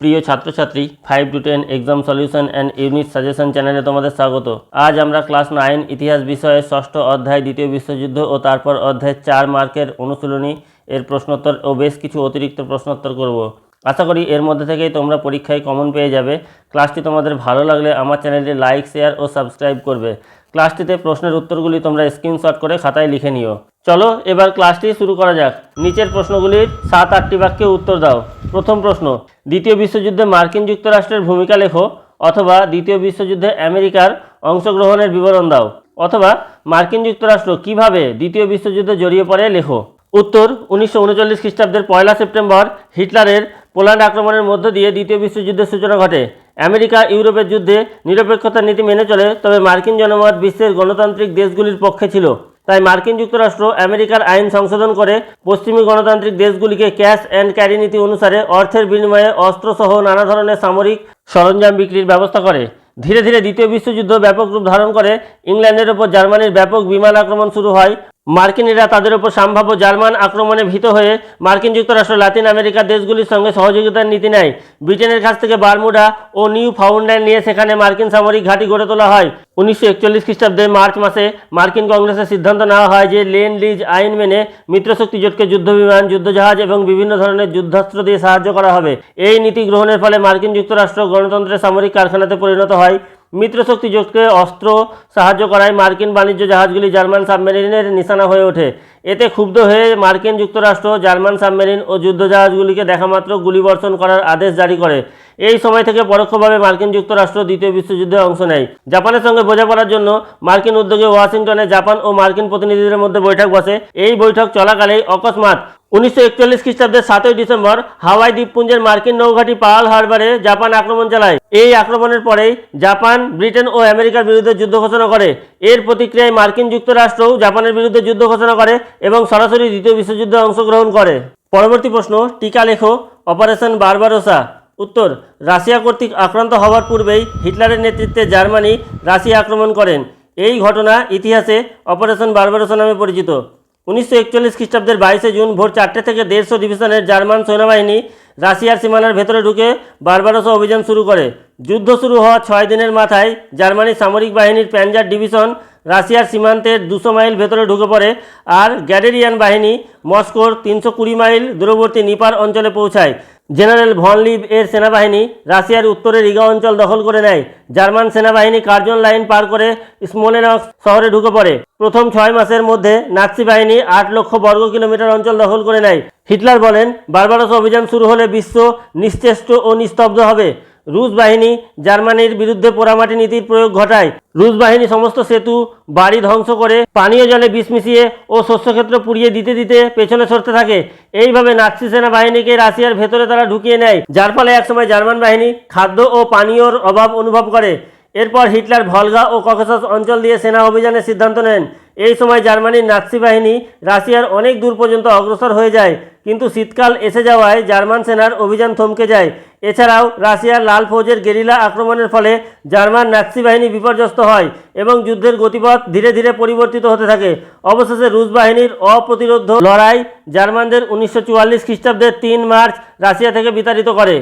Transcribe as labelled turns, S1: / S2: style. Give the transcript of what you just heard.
S1: প্রিয় ছাত্রছাত্রী five to ten exam solution and unit suggestion চ্যানেলে তোমাদের স্বাগত। আজ আমরা ক্লাস নাইন ইতিহাস বিষয়ে ষষ্ঠ অধ্যায়, দ্বিতীয় বিশ্বযুদ্ধ ও তারপর অধ্যায় চার মার্কের অনুশীলনী, এর প্রশ্নোত্তর ও বেশ কিছু অতিরিক্ত প্রশ্নোত্তর করব। আশা করি এর মধ্যে থেকেই তোমরা পরীক্ষায় কমন পেয়ে যাবে। ক্লাসটি তোমাদের ভালো লাগলে আমার চ্যানেলটি লাইক শেয়ার ও সাবস্ক্রাইব করবে। ক্লাসটিতে প্রশ্নের উত্তরগুলি তোমরা স্ক্রিনশট করে খাতায় লিখে নিও। চলো এবার ক্লাসটি শুরু করা যাক। নিচের প্রশ্নগুলির সাত, আটটি বাক্যে উত্তর দাও। প্রথম প্রশ্ন, দ্বিতীয় বিশ্বযুদ্ধে মার্কিন যুক্তরাষ্ট্রের ভূমিকা লেখো অথবা দ্বিতীয় বিশ্বযুদ্ধে আমেরিকার অংশগ্রহণের বিবরণ দাও। অথবা মার্কিন যুক্তরাষ্ট্র কীভাবে দ্বিতীয় বিশ্বযুদ্ধে জড়িয়ে পড়ে লেখো। উত্তর, উনিশশো উনচল্লিশ খ্রিস্টাব্দের পয়লা সেপ্টেম্বর হিটলারের পোল্যান্ড আক্রমণের মধ্য দিয়ে দ্বিতীয় বিশ্বযুদ্ধের সূচনা ঘটে। আমেরিকা ইউরোপের যুদ্ধে নিরপেক্ষতার নীতি মেনে চলে, তবে মার্কিন জনমত বিশ্বের গণতান্ত্রিক দেশগুলির পক্ষে ছিল। তাই মার্কিন যুক্তরাষ্ট্র আমেরিকার আইন সংশোধন করে পশ্চিমী গণতান্ত্রিক দেশগুলিকে ক্যাশ অ্যান্ড ক্যারি নীতি অনুসারে অর্থের বিনিময়ে অস্ত্রসহ নানা ধরনের সামরিক সরঞ্জাম বিক্রির ব্যবস্থা করে। ধীরে ধীরে দ্বিতীয় বিশ্বযুদ্ধ ব্যাপক রূপ ধারণ করে। ইংল্যান্ডের ওপর জার্মানির ব্যাপক বিমান আক্রমণ শুরু হয়। মার্কিনিরা তাদের ওপর সম্ভাব্য জার্মান আক্রমণে ভীত হয়ে মার্কিন যুক্তরাষ্ট্র, লাতিন আমেরিকার দেশগুলির সঙ্গে সহযোগিতার নীতি নেয়। ব্রিটেনের কাছ থেকে বারমুডা ও নিউ ফাউন্ডল্যান্ড নিয়ে সেখানে মার্কিন সামরিক ঘাঁটি গড়ে তোলা হয়। উনিশশো একচল্লিশ খ্রিস্টাব্দে মার্চ মাসে মার্কিন কংগ্রেসের সিদ্ধান্ত নেওয়া হয় যে লেন লিজ আইন মেনে মিত্রশক্তি জোটকে যুদ্ধবিমান, যুদ্ধজাহাজ এবং বিভিন্ন ধরনের যুদ্ধাস্ত্র দিয়ে সাহায্য করা হবে। এই নীতি গ্রহণের ফলে মার্কিন যুক্তরাষ্ট্র গণতন্ত্রের সামরিক কারখানাতে পরিণত হয়। মিত্রশক্তি জোটকে অস্ত্র সাহায্য করায় মার্কিন বাণিজ্য জাহাজগুলি জার্মান সাবমেরিনের নিশানা হয়ে ওঠে। এতে ক্ষুব্ধ হয়ে মার্কিন যুক্তরাষ্ট্র, জার্মান সাবমেরিন ও যুদ্ধজাহাজগুলিকে দেখামাত্র গুলিবর্ষণ করার আদেশ জারি করে। এই সময় থেকে পরোক্ষভাবে মার্কিন যুক্তরাষ্ট্র দ্বিতীয় বিশ্বযুদ্ধে অংশ নেয়। জাপানের সঙ্গে বোঝাপড়ার জন্য মার্কিন উদ্যোগে ওয়াশিংটনে জাপান ও মার্কিন প্রতিনিধিদের মধ্যে বৈঠক বসে। এই বৈঠক চলাকালেই অকস্মাৎ উনিশশো একচল্লিশ খ্রিস্টাব্দের সাতই ডিসেম্বর হাওয়াই দ্বীপপুঞ্জের মার্কিন নৌঘাঁটি পার্ল হারবারে জাপান আক্রমণ চালায়। এই আক্রমণের পরেই জাপান, ব্রিটেন ও আমেরিকার বিরুদ্ধে যুদ্ধ ঘোষণা করে। এর প্রতিক্রিয়ায় মার্কিন যুক্তরাষ্ট্রও জাপানের বিরুদ্ধে যুদ্ধ ঘোষণা করে এবং সরাসরি দ্বিতীয় বিশ্বযুদ্ধে অংশগ্রহণ করে। পরবর্তী প্রশ্ন, টিকা লেখো, অপারেশন বারবারোসা। উত্তর, রাশিয়া কর্তৃক আক্রান্ত হওয়ার পূর্বেই হিটলারের নেতৃত্বে জার্মানি রাশিয়া আক্রমণ করেন। এই ঘটনা ইতিহাসে অপারেশন বারবারোসা নামে পরিচিত। উনিশশো একচল্লিশ খ্রিস্টাব্দের বাইশে জুন ভোর চারটে থেকে দেড়শো ডিভিশনের জার্মান সৈন্যবাহিনী রাশিয়ার সীমানার ভেতরে ঢুকে বারবারোসো অভিযান শুরু করে। যুদ্ধ শুরু হওয়া ছয় দিনের মাথায় জার্মানির সামরিক বাহিনীর প্যানজার ডিভিশন রাশিয়ার সীমান্তের দুশো মাইল ভেতরে ঢুকে পড়ে আর গ্যাডেরিয়ান বাহিনী মস্কোর তিনশো কুড়ি মাইল দূরবর্তী নিপার অঞ্চলে পৌঁছায়। জেনারেল ভন লিভ এর সেনাবাহিনী রাশিয়ার উত্তরে রিগা অঞ্চল দখল করে নেয়। জার্মান সেনাবাহিনী কার্জন লাইন পার করে স্মোলেনক শহরে ঢুকে পড়ে। প্রথম ছয় মাসের মধ্যে নাৎসি বাহিনী আট লক্ষ বর্গ কিলোমিটার অঞ্চল দখল করে নেয়। হিটলার বলেন, বারবারস অভিযান শুরু হলে বিশ্ব নিশ্চেষ্ট ও নিস্তব্ধ হবে। রুশ বাহিনী জার্মানির বিরুদ্ধে পোড়ামাটি নীতির প্রয়োগ ঘটায়। রুশ বাহিনী সমস্ত সেতু, বাড়ি ধ্বংস করে পানীয় জলে বিষ মিশিয়ে ও শস্যক্ষেত্র পুড়িয়ে দিতে দিতে পেছনে সরতে থাকে। এইভাবে নাৎসি সেনা বাহিনীকে রাশিয়ার ভেতরে তারা ঢুকিয়ে নেয়, যার ফলে একসময় জার্মান বাহিনী খাদ্য ও পানীয়র অভাব অনুভব করে। এরপর হিটলার ভলগা ও ককেশাস অঞ্চল দিয়ে সেনা অভিযানের সিদ্ধান্ত নেন। এই সময় জার্মানির নাৎসি বাহিনী রাশিয়ার অনেক দূর পর্যন্ত অগ্রসর হয়ে যায়, কিন্তু শীতকাল এসে যাওয়ায় জার্মান সেনার অভিযান থমকে যায়। এছাড়াও রাশিয়ার লাল ফৌজের গেরিলা আক্রমণের ফলে জার্মান নাৎসি বাহিনী বিপর্যস্ত হয় এবং যুদ্ধের গতিপথ ধীরে ধীরে পরিবর্তিত হতে থাকে। অবশেষে রুশ বাহিনীর অপ্রতিরোধ লড়াই জার্মানদের উনিশশো চুয়াল্লিশ খ্রিস্টাব্দের তিন মার্চ রাশিয়া থেকে বিতাড়িত করে।